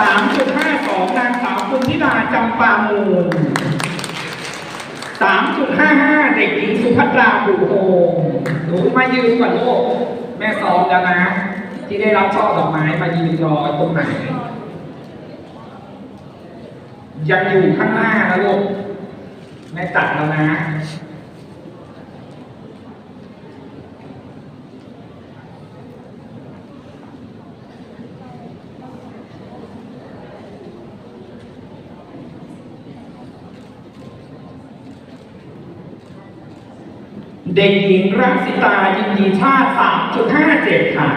3.52 นางสาวคุณธิดาจำปามูล 3.55 เด็กหญิงสุภัตราบุโฮหนูมายืนก่อนลูก แม่ซ้อมแล้วนะ ที่ได้รับช่อดอกไม้มายืนรอตรงไหน ยังอยู่ข้างหน้านะลูก แม่จัดแล้วนะ เด็กหญิงรักสิตายินดีชาติ 3.57 ค่ะ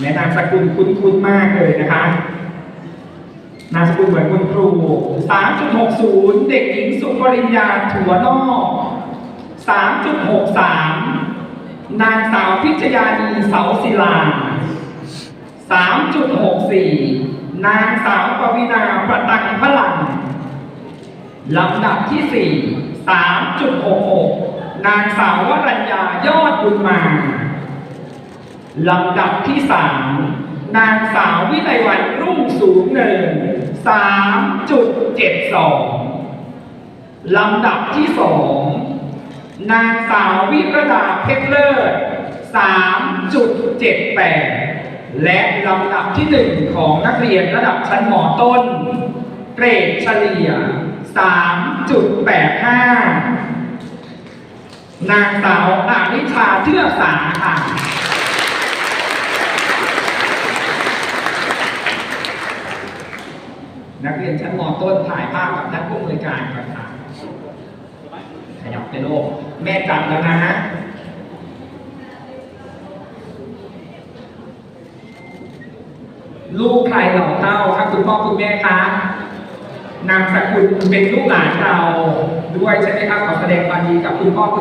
แม่นามสกุลคุ้นๆมากเลยนะคะนามสกุลเหมือนคุณครู 3.60 เด็กหญิงสุปริญญาถั่วนอก 3.63 นางสาวพิชยานีเสาศิลา 3.64 นางสาวปวินาประตังพลังลำดับที่ 4 3.66 นางสาววรัญญายอดบุญมาลำดับที่3นางสาววิไลวันรุ่งสูงเนิน3.72ลำดับที่2นางสาววิรดาเพชรเลิศ3.78และลำดับที่1ของนักเรียนระดับชั้นหมอต้น เกรดเฉลี่ย 3.85 นางสาวอานิชาเชื่อสาค่ะ นักเรียนชั้นมต้นถ่ายภาพกับท่านผู้อำนวยการก่อนค่ะขยับไปโลก แม่จับแล้วนะลูกใครเหล่าเต้าครับคุณพ่อคุณแม่คะนามสกุลเป็นลูกหลานเราด้วยใช่ไหมครับขอแสดงความยินดีกับคุณพ่อคุณ